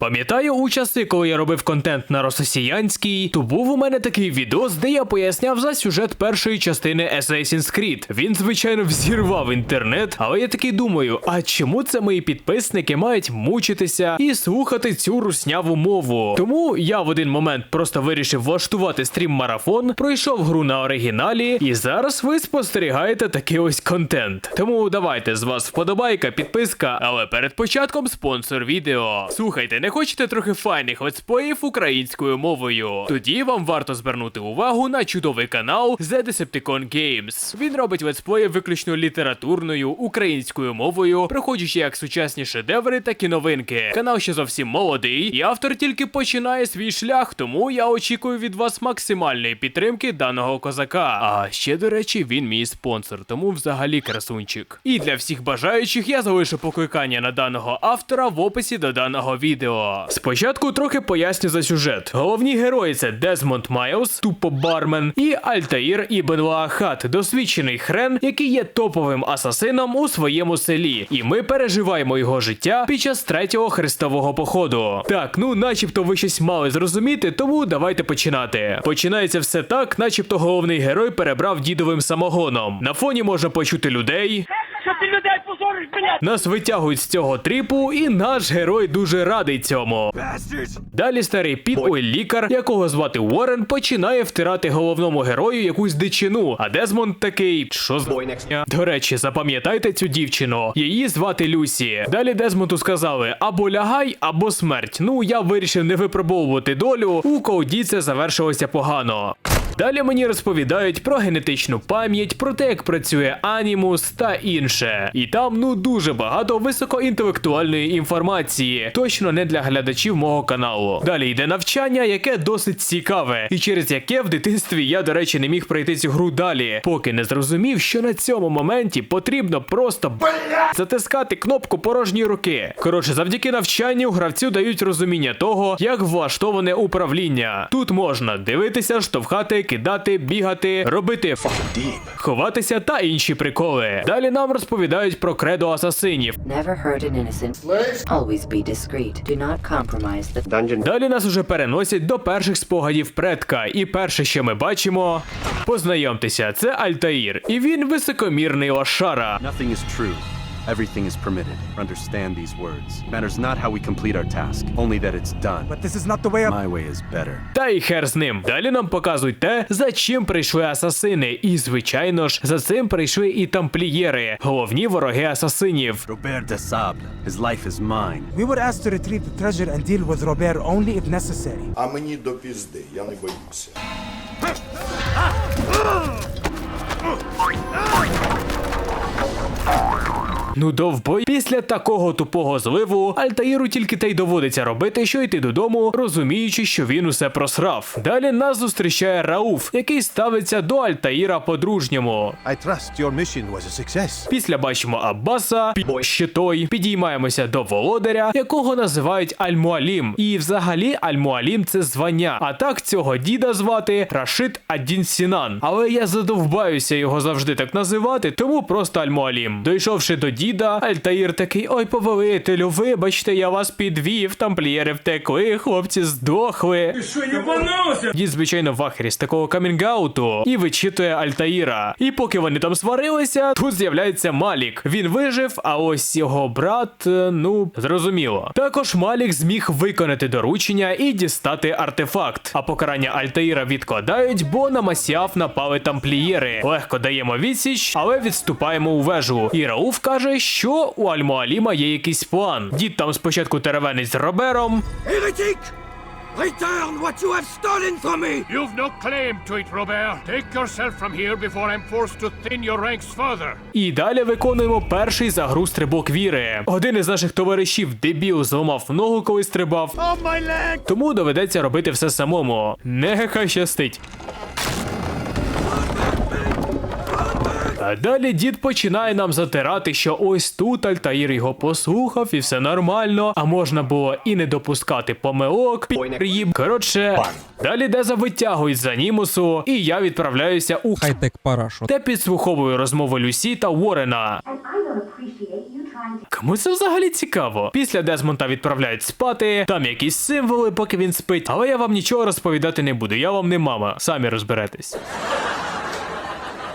Пам'ятаю у часи, коли я робив контент на рососіянській, то був у мене такий відос, де я поясняв за сюжет першої частини Assassin's Creed. Він, звичайно, взірвав інтернет, але я такий думаю: а чому це мої підписники мають мучитися і слухати цю русняву мову? Тому я в один момент просто вирішив влаштувати стрім-марафон, пройшов гру на оригіналі, і зараз ви спостерігаєте такий ось контент. Тому давайте з вас вподобайка, підписка, але перед початком спонсор відео. Слухайте, не хочете трохи файних летсплеїв українською мовою? Тоді вам варто звернути увагу на чудовий канал The Decepticon Games. Він робить летсплеї виключно літературною українською мовою, проходячи як сучасні шедеври, так і новинки. Канал ще зовсім молодий, і автор тільки починає свій шлях, тому я очікую від вас максимальної підтримки даного козака. А ще, до речі, він мій спонсор, тому взагалі красунчик. І для всіх бажаючих я залишу покликання на даного автора в описі до даного відео. Спочатку трохи поясню за сюжет. Головні герої це Дезмонд Майлз, тупо бармен, і Альтаїр Ібн Лаахат, досвідчений хрен, який є топовим асасином у своєму селі. І ми переживаємо його життя під час третього хрестового походу. Так, ну начебто ви щось мали зрозуміти, тому давайте починати. Починається все так, начебто головний герой перебрав дідовим самогоном. На фоні можна почути людей. Що ти людей позориш, блядь? Нас витягують з цього тріпу, і наш герой дуже радий цьому. Далі старий піт, ой, лікар, якого звати Уоррен, починає втирати головному герою якусь дичину. А Дезмонд такий, що хуйня?» До речі, запам'ятайте цю дівчину. Її звати Люсі. Далі Дезмонду сказали або лягай, або смерть. Ну я вирішив не випробовувати долю. У Коуді це завершилося погано. Далі мені розповідають про генетичну пам'ять, про те, як працює анімус та інше. І там ну дуже багато високоінтелектуальної інформації, точно не для глядачів мого каналу. Далі йде навчання, яке досить цікаве, і через яке в дитинстві я, до речі, не міг пройти цю гру далі, поки не зрозумів, що на цьому моменті потрібно просто затискати кнопку порожньої руки. Коротше, завдяки навчанню гравцю дають розуміння того, як влаштоване управління. Тут можна дивитися, штовхати, кидати, бігати, робити ховатися та інші приколи. Далі нам розповідають про кредо асасинів. Далі нас уже переносять до перших спогадів предка, і перше, що ми бачимо, познайомтеся, це Альтаїр, і він високомірний лошара. Nothing is true. Everything is permitted. Understand these words. Matters not how we complete our task, only that it's done. But this is not the way I. My way is better. Та й хер з ним. Далі нам показують те, за чим прийшли асасини. І, звичайно ж, за цим прийшли і тамплієри, головні вороги асасинів. Robert de Sable. His life is mine. We were asked to retrieve the treasure and deal with Robert only if necessary. А мені до пізди, я не боюся. Ну довбой. Після такого тупого зливу Альтаїру тільки та й доводиться робити, що йти додому, розуміючи, що він усе просрав. Далі нас зустрічає Рауф, який ставиться до Альтаїра по-дружньому. I trust your mission was a success. Після бачимо Аббаса, ще той. Підіймаємося до володаря, якого називають Аль-Муалім. І взагалі Аль-Муалім це звання. А так цього діда звати Рашид Адін Сінан. Але я задовбаюся його завжди так називати, тому просто Аль-Муалім. Дійшовши до діда, Альтаїр такий: ой, повелителю, вибачте, я вас підвів, тамплієри втекли, хлопці здохли. Що, їбанувся? Дід, звичайно, в ахері з такого камінгауту і вичитує Альтаїра. І поки вони там сварилися, тут з'являється Малік. Він вижив, а ось його брат, е, ну зрозуміло. Також Малік зміг виконати доручення і дістати артефакт. А покарання Альтаїра відкладають, бо на Масіаф напали тамплієри. Легко даємо відсіч, але відступаємо у вежу. І Рауф каже, що у Альмуаліма є якийсь план. Дід там спочатку теревенить з Робером. Heretic! Return what you have stolen from me! You've no claim to it, Robert. Take yourself from here before I'm forced to thin your ranks further. І далі виконуємо перший за гру стрибок віри. Один із наших товаришів дебіл зламав ногу, коли стрибав. Тому доведеться робити все самому. Нехай щастить. Далі дід починає нам затирати, що ось тут Альтаїр його послухав і все нормально, а можна було і не допускати помилок. Пі***їб. Коротше, далі Деза витягують за Німусу, і я відправляюся у Хай-тек парашут. та підслуховую розмови Люсі та Уоррена. Кому це взагалі цікаво? Після Дезмонта відправляють спати, там якісь символи, поки він спить. Але я вам нічого розповідати не буду, я вам не мама, самі розберетесь.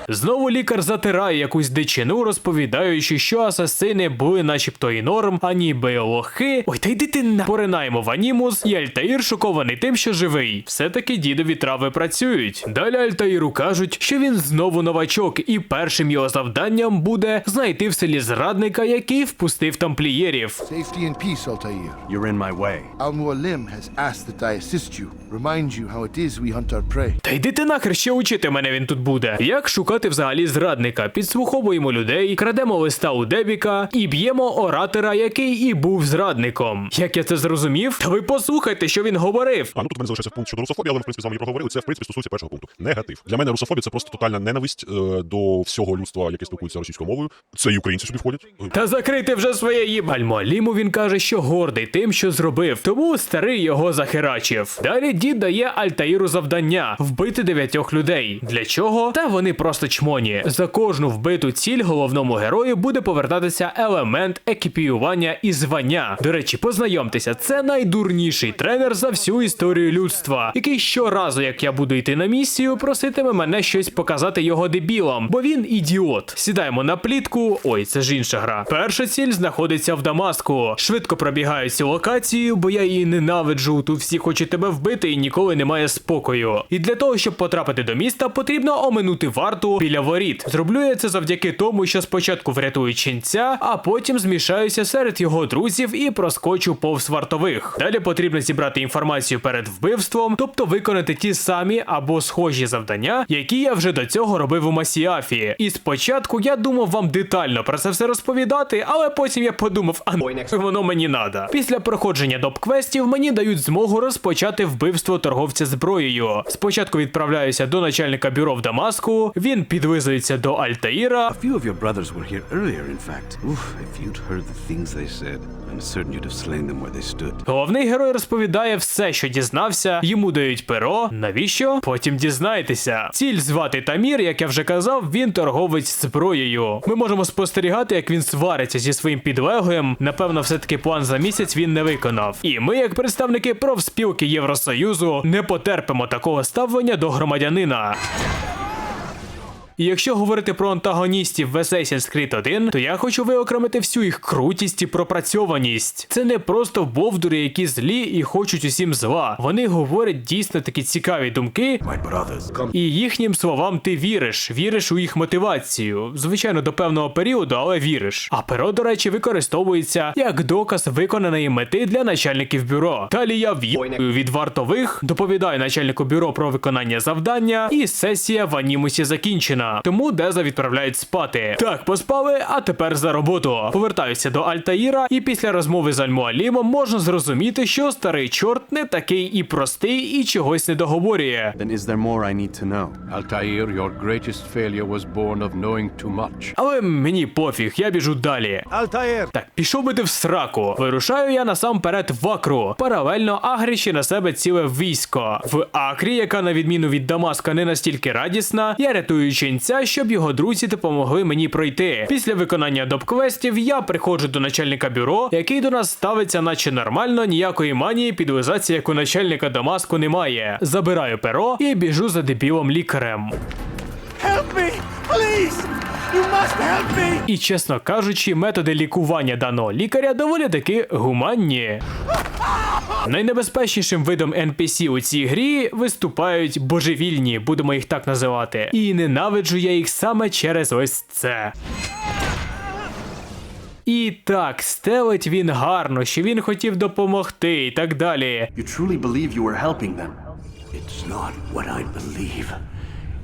Знову лікар затирає якусь дичину, розповідаючи, що асасини були начебто і норм, а ніби лохи. Ой, та йди ти на поринаємо в анімус, і Альтаїр шокований тим, що живий. Все-таки дідові трави працюють. Далі Альтаїру кажуть, що він знову новачок, і першим його завданням буде знайти в селі зрадника, який впустив тамплієрів. Safety and peace, Altair. You're in my way. Al Mualim has asked that I assist you, remind you how it is we hunt our prey. Та йди ти нахер ще учити мене він тут буде. Як шукати взагалі зрадника? Підслуховуємо людей, крадемо листа у Дебіка і б'ємо оратора, який і був зрадником. Як я це зрозумів? Та ви послухайте, що він говорив. А ну тут в мене залишився пункт щодо русофобії, але ми в принципі з вами і проговорили. Це в принципі стосується першого пункту. Негатив. Для мене русофобія це просто тотальна ненависть е, до всього людства, яке спілкується російською мовою. Це і українці сюди входять. Е, Та закрийте вже своє їб. Альмуаліму він каже, що гордий тим, що зробив, тому старий його захерачив. Далі дід дає Альтаїру завдання вбити дев'ятьох людей. Для чого? Та вони просто чмоні. За кожну вбиту ціль головному герою буде повертатися елемент екіпіювання і звання. До речі, познайомтеся, це найдурніший тренер за всю історію людства, який щоразу, як я буду йти на місію, проситиме мене щось показати його дебілом, бо він ідіот. Сідаємо на плітку. Ой, це ж інша гра. Перша ціль знаходиться в Дамаску. Швидко пробігаю цю локацію, бо я її ненавиджу. Тут всі хочуть тебе вбити і ніколи немає спокою. І для того, щоб потрапити до міста, потрібно оминути варту біля воріт. Зроблю я це завдяки тому, що спочатку врятую ченця, а потім змішаюся серед його друзів і проскочу повз вартових. Далі потрібно зібрати інформацію перед вбивством, тобто виконати ті самі або схожі завдання, які я вже до цього робив у Масіафі. І спочатку я думав вам детально про це все розповідати, але потім я подумав, а ну, воно мені надо. Після проходження доп-квестів мені дають змогу розпочати вбивство торговця зброєю. Спочатку відправляюся до начальника бюро в Дамаску, він підвизується до Альтаїра. A few of your brothers were here earlier, in fact. Oof, if you'd heard the things they said, I'm certain you'd have slain them where they stood. Головний герой розповідає все, що дізнався. Йому дають перо. Навіщо? Потім дізнаєтеся. Ціль звати Тамір, як я вже казав, він торговець зброєю. Ми можемо спостерігати, як він свариться зі своїм підлеглим. Напевно, все-таки план за місяць він не виконав. І ми, як представники профспілки Євросоюзу, не потерпимо такого ставлення до громадянина. І якщо говорити про антагоністів в Assassin's Creed 1, то я хочу виокремити всю їх крутість і пропрацьованість. Це не просто бовдури, які злі і хочуть усім зла. Вони говорять дійсно такі цікаві думки, і їхнім словам ти віриш, віриш у їх мотивацію. Звичайно, до певного періоду, але віриш. А перо, до речі, використовується як доказ виконаної мети для начальників бюро. Далі я в'їбаю від вартових, доповідаю начальнику бюро про виконання завдання, і сесія в анімусі закінчена. Тому Деза відправляють спати. Так, поспали, а тепер за роботу. Повертаюся до Альтаїра, і після розмови з Альмуалімом можна зрозуміти, що старий чорт не такий і простий, і чогось не договорює. Altair, your greatest failure was born of knowing too much. Але мені пофіг, я біжу далі. Altair! Так, пішов би ти в сраку. Вирушаю я насамперед в Акру, паралельно агрячи на себе ціле військо. В Акрі, яка на відміну від Дамаска не настільки радісна, я рятую ченця, щоб його друзі допомогли мені пройти. Після виконання доп-квестів я приходжу до начальника бюро, який до нас ставиться, наче нормально, ніякої манії підвизації, як у начальника Дамаску немає. Забираю перо і біжу за дебілом лікарем. Help me! Please! You must help me! І чесно кажучи, методи лікування даного лікаря доволі таки гуманні. Найнебезпечнішим видом NPC у цій грі виступають божевільні, будемо їх так називати. І ненавиджу я їх саме через ось це. І так, стелить він гарно, що він хотів допомогти і так далі. You truly believe you were helping them? It's not what I believe,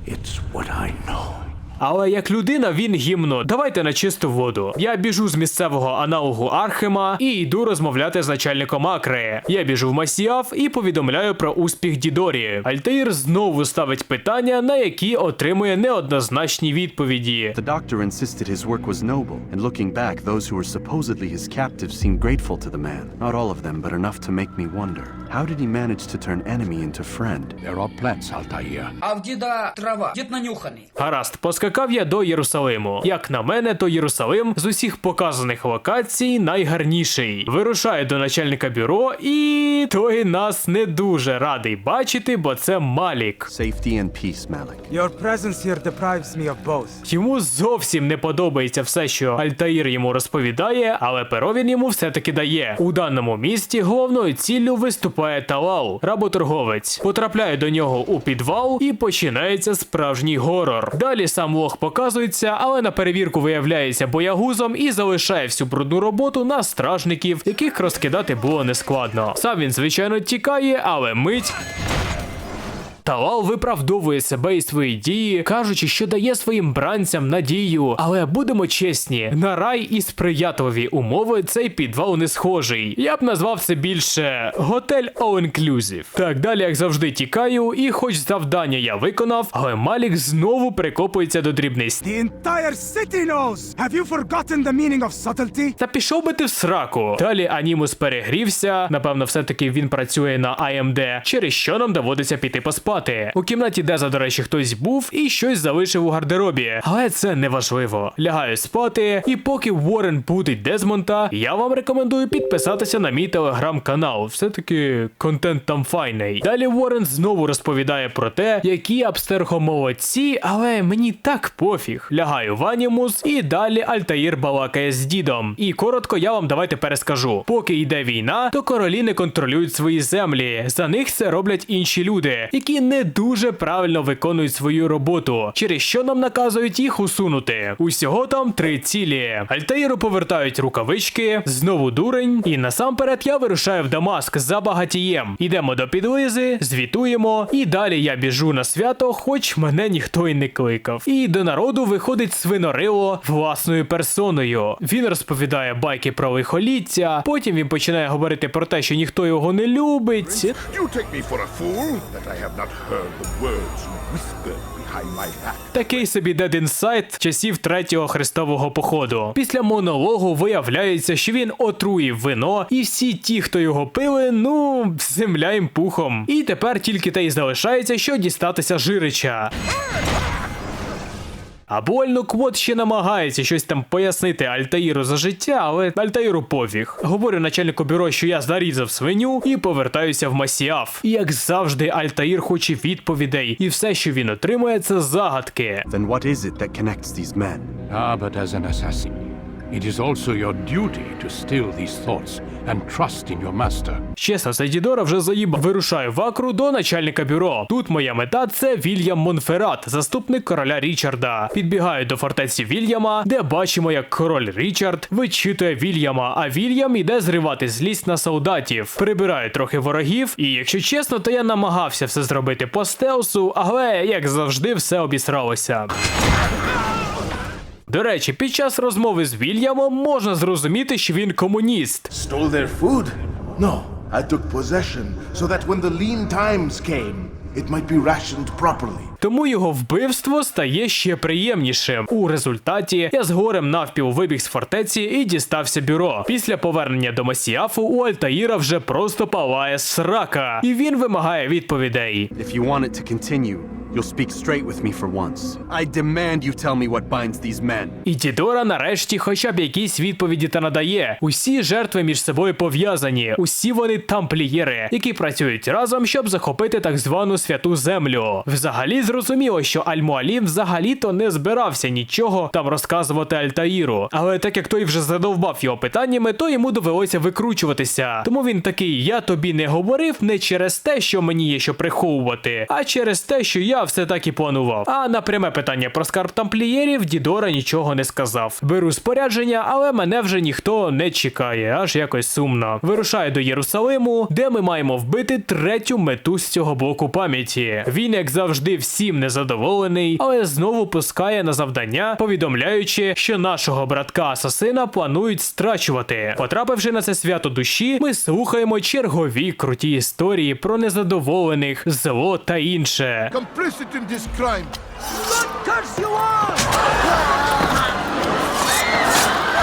it's what I know. Але як людина він гімно. Давайте на чисту воду. Я біжу з місцевого аналогу Архема і йду розмовляти з начальником Акри. Я біжу в Масіаф і повідомляю про успіх Дідорі. Альтаїр знову ставить питання, на які отримує неоднозначні відповіді. The doctor insisted his work was noble, and looking back, those who were supposedly his captives seemed grateful to the man. Not all of them, but enough to make me wonder. How did he manage to turn enemy into friend? There are plants, Altair. А в діда трава, дід нанюханий. Гаразд, поскакали звикав я до Єрусалиму. Як на мене, то Єрусалим з усіх показаних локацій найгарніший. Вирушаю до начальника бюро, і той нас не дуже радий бачити, бо це Малік. Safety and peace, Malik. Your presence here deprives me of both. Йому зовсім не подобається все, що Альтаїр йому розповідає, але перо він йому все-таки дає. У даному місті головною ціллю виступає Талал, работорговець. Потрапляє до нього у підвал і починається справжній горор. Далі сам лох показується, але на перевірку виявляється боягузом і залишає всю брудну роботу на стражників, яких розкидати було нескладно. Сам він, звичайно, тікає, але мить. Талал виправдовує себе і свої дії, кажучи, що дає своїм бранцям надію. Але будемо чесні, на рай і сприятливі умови цей підвал не схожий. Я б назвав це більше готель all inclusive. Так далі, як завжди, тікаю, і хоч завдання я виконав, але Малік знову прикопується до дрібниць. The entire city knows! Have you forgotten the meaning of subtlety? Та пішов би ти в сраку. Далі Анімус перегрівся. Напевно, все-таки він працює на AMD, через що нам доводиться піти поспати. У кімнаті Деза, до речі, хтось був і щось залишив у гардеробі. Але це не важливо. Лягаю спати, і поки Уоррен будить Дезмонта, я вам рекомендую підписатися на мій телеграм-канал. Все-таки контент там файний. Далі Уоррен знову розповідає про те, які Абстерго молодці, але мені так пофіг. Лягаю в Анімус, і далі Альтаїр балакає з дідом. І коротко я вам давайте перескажу. Поки йде війна, то королі не контролюють свої землі. За них це роблять інші люди, які не дуже правильно виконують свою роботу, через що нам наказують їх усунути. Усього там три цілі. Альтаїру повертають рукавички, знову дурень, і насамперед я вирушаю в Дамаск за багатієм. Ідемо до підлизи, звітуємо, і далі я біжу на свято, хоч мене ніхто й не кликав. І до народу виходить свинорило власною персоною. Він розповідає байки про лихоліття, потім він починає говорити про те, що ніхто його не любить. You take me for a fool that I have not Такий собі Dead Inside часів третього хрестового походу. Після монологу виявляється, що він отруїв вино, і всі ті, хто його пили, ну, земля їм пухом. І тепер тільки те й залишається, що дістатися Жирича. А больно Квот ще намагається щось там пояснити Альтаїру за життя, але Альтаїру пофіг. Говорю начальнику бюро, що я зарізав свиню і повертаюся в Масіаф. І як завжди, Альтаїр хоче відповідей, і все, що він отримує, це загадки. Then what is it that connects these men? Ah, as an assassin, it is also your duty to still these thoughts and trust in your master. Чесно, це Дідора вже заїбав. Вирушаю в Акру до начальника бюро. Тут моя мета це Вільям Монферат, заступник короля Річарда. Підбігаю до фортеці Вільяма, де бачимо, як король Річард вичитує Вільяма, а Вільям іде зривати злість на солдатів. Прибираю трохи ворогів, і якщо чесно, то я намагався все зробити по стелсу, але як завжди, все обісралося. До речі, під час розмови з Вільямом можна зрозуміти, що він комуніст. Stole their food? No, I took possession so that when the lean times came, it might be rationed properly. Тому його вбивство стає ще приємнішим. У результаті я з горем навпіл вибіг з фортеці і дістався бюро. Після повернення до Масіафу у Альтаїра вже просто палає срака, і він вимагає відповідей. If you want it to continue, you'll speak straight with me for once. I demand you tell me what binds these men. І Тідора нарешті хоча б якісь відповіді та надає. Усі жертви між собою пов'язані, усі вони тамплієри, які працюють разом, щоб захопити так звану святу землю. Взагалі зрозуміло, що Аль-Муалім взагалі-то не збирався нічого там розказувати Альтаїру. Але так як той вже задовбав його питаннями, то йому довелося викручуватися. Тому він такий: я тобі не говорив не через те, що мені є що приховувати, а через те, що я все так і планував. А на пряме питання про скарб тамплієрів Дідора нічого не сказав. Беру спорядження, але мене вже ніхто не чекає, аж якось сумно. Вирушаю до Єрусалиму, де ми маємо вбити третю мету з цього блоку пам'яті. Він, як завжди, всім незадоволений, але знову пускає на завдання, повідомляючи, що нашого братка асасина планують страчувати. Потрапивши на це свято душі, ми слухаємо чергові круті історії про незадоволених, зло та інше. Complicit in this crime.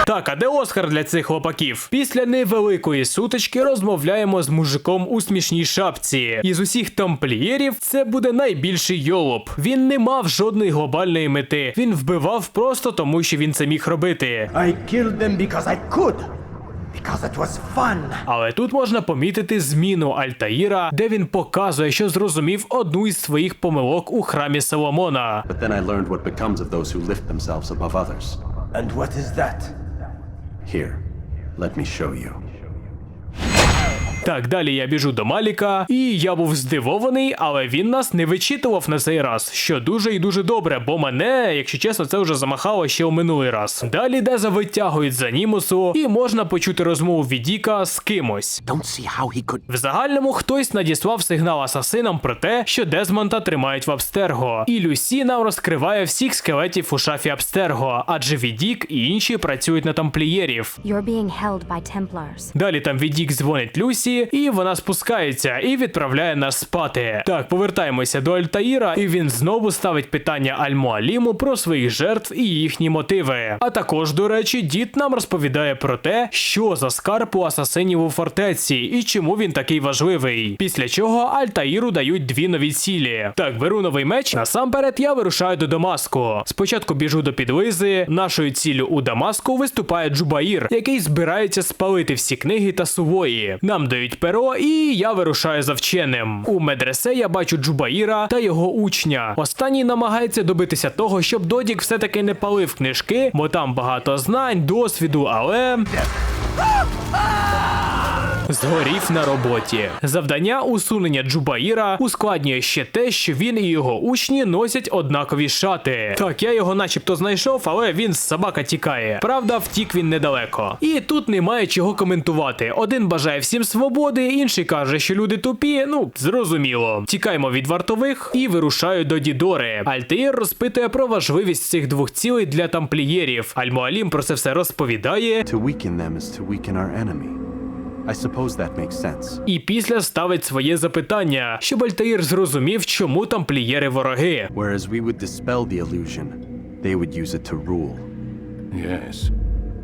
Так, а де Оскар для цих хлопаків? Після невеликої сутички розмовляємо з мужиком у смішній шапці. Із усіх тамплієрів це буде найбільший йолоп. Він не мав жодної глобальної мети. Він вбивав просто тому, що він це міг робити. I killed them because I could. Because it was fun. Але тут можна помітити зміну Альтаїра, де він показує, що зрозумів одну із своїх помилок у храмі Соломона. But then I learned what becomes of those who lift themselves above others. And what is that? Here, let me show you. Так, далі я біжу до Маліка, і я був здивований, але він нас не вичитував на цей раз, що дуже і дуже добре, бо мене, якщо чесно, це вже замахало ще у минулий раз. Далі Деза витягують за Німусу, і можна почути розмову від Діка з кимось. Don't see how he could. В загальному хтось надіслав сигнал асасинам про те, що Дезмонта тримають в Абстерго, і Люсі нам розкриває всіх скелетів у шафі Абстерго, адже Відік і інші працюють на тамплієрів. You're being held by Templars. Далі там Відік дзвонить Люсі, і вона спускається і відправляє нас спати. Так, повертаємося до Альтаїра, і він знову ставить питання Аль-Муаліму про своїх жертв і їхні мотиви. А також, до речі, дід нам розповідає про те, що за скарб у асасинів у фортеці і чому він такий важливий. Після чого Альтаїру дають дві нові цілі. Так, беру новий меч. Насамперед я вирушаю до Дамаску. Спочатку біжу до підлизи. Нашою ціллю у Дамаску виступає Джубаїр, який збирається спалити всі книги та сувої. Нам дають перо, і я вирушаю за вченим. У медресе я бачу Джубаїра та його учня. Останній намагається добитися того, щоб Додік все-таки не палив книжки, бо там багато знань, досвіду, але. Згорів на роботі. Завдання усунення Джубаїра ускладнює ще те, що він і його учні носять однакові шати. Так, я його начебто знайшов, але він з собака тікає. Правда, втік він недалеко. І тут немає чого коментувати. Один бажає всім свободи, інший каже, що люди тупі. Ну, зрозуміло. Тікаємо від вартових і вирушаю до Дідори. Альтаїр розпитує про важливість цих двох цілей для тамплієрів. Аль-Муалім про це все розповідає. To weaken them is to weaken our enemy. I suppose that makes sense. І після ставить своє запитання, щоб Альтаїр зрозумів, чому тамплієри вороги. Whereas we would dispel the illusion, they would use it to rule. Yes.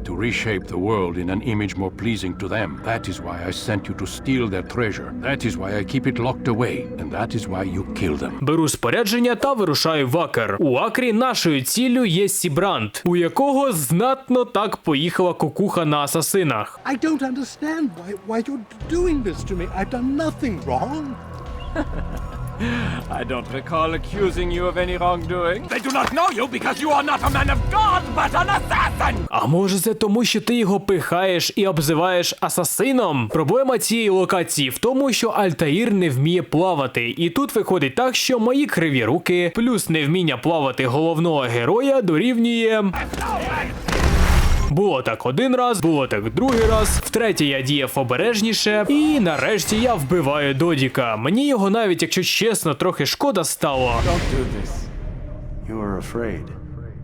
To reshape the world in an image more pleasing to them. That is why I sent you to steal their treasure. That is why I keep it locked away. And that is why you kill them. Беру спорядження та вирушаю в Акер. У Акрі нашою ціллю є Сібранд, у якого знатно так поїхала кукуха на асасинах. I don't understand why, why you're doing this to me. I've done nothing wrong. I don't recall accusing you of any wrongdoing. They do not know you because you are not a man of God, but an assassin! А може це тому, що ти його пихаєш і обзиваєш асасином? Проблема цієї локації в тому, що Альтаїр не вміє плавати, і тут виходить так, що мої криві руки плюс невміння плавати головного героя дорівнює. Було так один раз, було так другий раз. Втретє я діяв обережніше, і нарешті я вбиваю Додіка. Мені його навіть, якщо чесно, трохи шкода стало. Don't do this. You are afraid.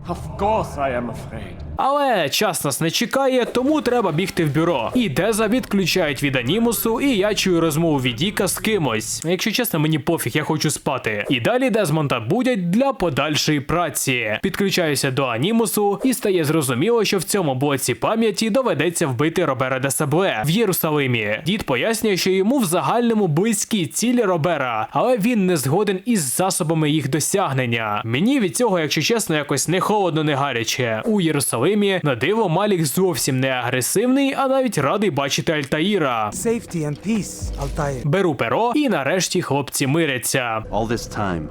Of course I am afraid. Але час нас не чекає, тому треба бігти в бюро. І Деза відключають від анімусу, і я чую розмову від Діка з кимось. Якщо чесно, мені пофіг, я хочу спати. І далі Дезмонта будять для подальшої праці. Підключаюся до анімусу, і стає зрозуміло, що в цьому блоці пам'яті доведеться вбити Робера де Сабле в Єрусалимі. Дід пояснює, що йому в загальному близькі цілі Робера, але він не згоден із засобами їх досягнення. Мені від цього, якщо чесно, якось не холодно, не гаряче. У Єрусалимі на диво Малік зовсім не агресивний, а навіть радий бачити Альтаїра. Safety and peace, Altair. Беру перо, і нарешті хлопці миряться. All this time,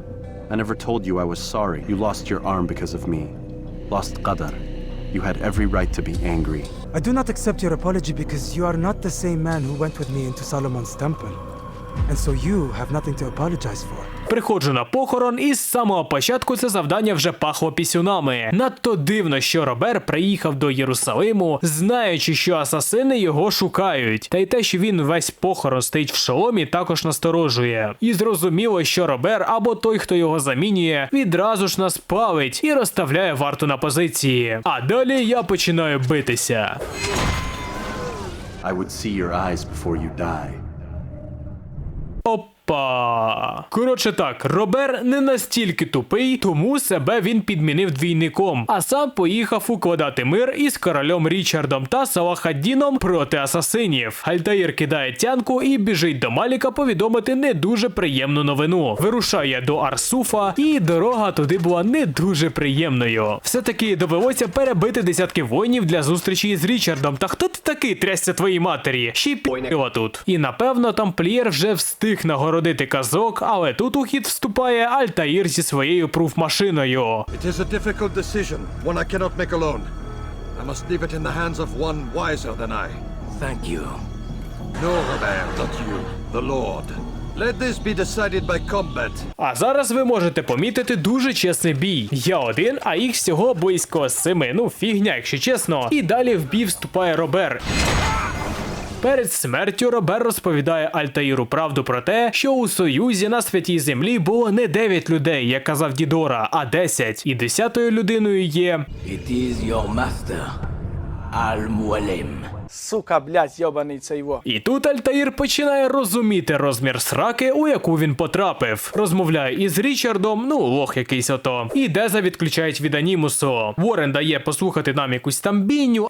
I never told you I was sorry. You lost your arm because of me. Lost Qadar. You had every right to be angry. I do not accept your apology because you are not the same man who went with me into Solomon's temple. And so you have nothing to apologize for. Приходжу на похорон, і з самого початку це завдання вже пахло пісюнами. Надто дивно, що Робер приїхав до Єрусалиму, знаючи, що асасини його шукають. Та й те, що він весь похорон стоїть в шоломі, також насторожує. І зрозуміло, що Робер або той, хто його замінює, відразу ж нас палить і розставляє варту на позиції. А далі я починаю битися. I would see your eyes before you die. Опа. Опа. Коротше так, Робер не настільки тупий, тому себе він підмінив двійником, а сам поїхав укладати мир із королем Річардом та Салахаддіном проти асасинів. Альтаїр кидає тянку і біжить до Маліка повідомити не дуже приємну новину. Вирушає до Арсуфа, і дорога туди була не дуже приємною. Все-таки довелося перебити десятки воїнів для зустрічі з Річардом. Та хто ти такий трясся твоїй матері? Ще й піла тут. І напевно тамплієр вже встиг нагородити казок, але тут у хід вступає Альтаїр зі своєю пруф-машиною. It is a difficult decision, one I cannot make alone. I must leave it in the hands of one wiser than I. Thank you. No, Robert, not you, the Lord. Let this be decided by combat. А зараз ви можете помітити дуже чесний бій. Я один, а їх всього близько семи. Ну, фігня, якщо чесно. І далі в бій вступає Робер. Перед смертю Робер розповідає Альтаїру правду про те, що у Союзі на святій землі було не 9 людей, як казав Дідора, а 10. І десятою людиною є. It is your master, Al-Mualim. Сука, блядь, йобаний цей його. І тут Альтаїр починає розуміти розмір сраки, у яку він потрапив. Розмовляє із Річардом, ну лох якийсь ото. І Деза відключають від анімусу. Ворен дає послухати нам якусь там бійню.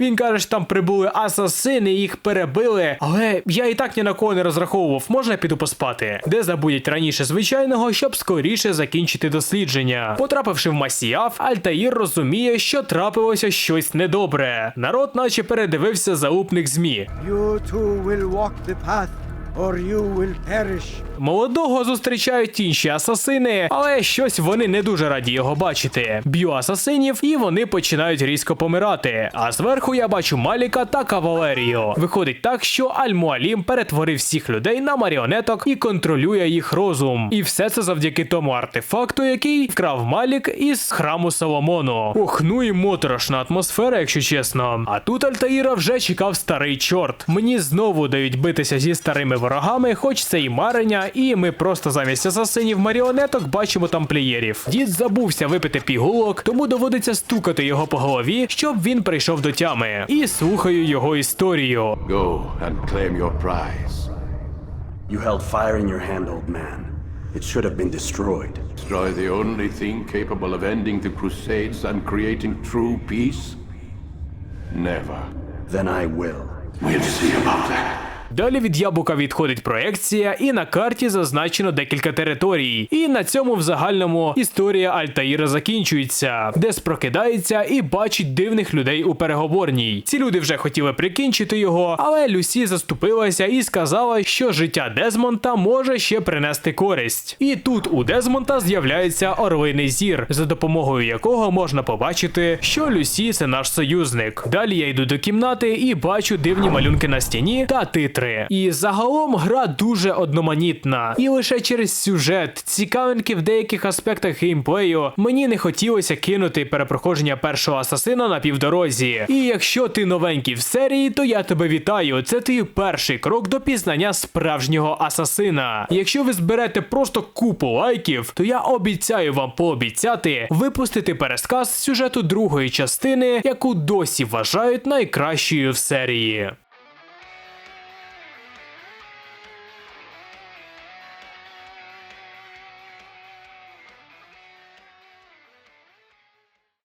Він каже, що там прибули асасини, їх перебили. Але я і так ні на кого не розраховував, можна я піду поспати. Де забудять раніше звичайного, щоб скоріше закінчити дослідження. Потрапивши в Масіяв, Альтаїр розуміє, що трапилося щось недобре. Народ, наче передивився заупник змі. You too will walk the path, or you will perish. Молодого зустрічають інші асасини, але щось вони не дуже раді його бачити. Б'ю асасинів, і вони починають різко помирати. А зверху я бачу Маліка та кавалерію. Виходить так, що Аль-Муалім перетворив всіх людей на маріонеток і контролює їх розум. І все це завдяки тому артефакту, який вкрав Малік із храму Соломону. Ох, ну і моторошна атмосфера, якщо чесно. А тут Альтаїра вже чекав старий чорт. Мені знову дають битися зі старими ворогами, хоч це і марення, і ми просто замість асасинів маріонеток бачимо тамплієрів. Дід забувся випити пігулок, тому доводиться стукати його по голові, щоб він прийшов до тями. І слухаю його історію. Go and claim your prize. You held fire in your hand, old man. It should have been destroyed. Destroy the only thing capable of ending the Crusades and creating true peace? Never. Then I will. We'll see about that. Далі від яблука відходить проекція, і на карті зазначено декілька територій. І на цьому в загальному історія Альтаїра закінчується. Дес прокидається і бачить дивних людей у переговорній. Ці люди вже хотіли прикінчити його, але Люсі заступилася і сказала, що життя Дезмонта може ще принести користь. І тут у Дезмонта з'являється орлиний зір, за допомогою якого можна побачити, що Люсі це наш союзник. Далі я йду до кімнати і бачу дивні малюнки на стіні та титри. І загалом гра дуже одноманітна. І лише через сюжет, цікавинки в деяких аспектах геймплею, мені не хотілося кинути перепроходження першого асасина на півдорозі. І якщо ти новенький в серії, то я тебе вітаю. Це твій перший крок до пізнання справжнього асасина. Якщо ви зберете просто купу лайків, то я обіцяю вам пообіцяти випустити пересказ сюжету другої частини, яку досі вважають найкращою в серії.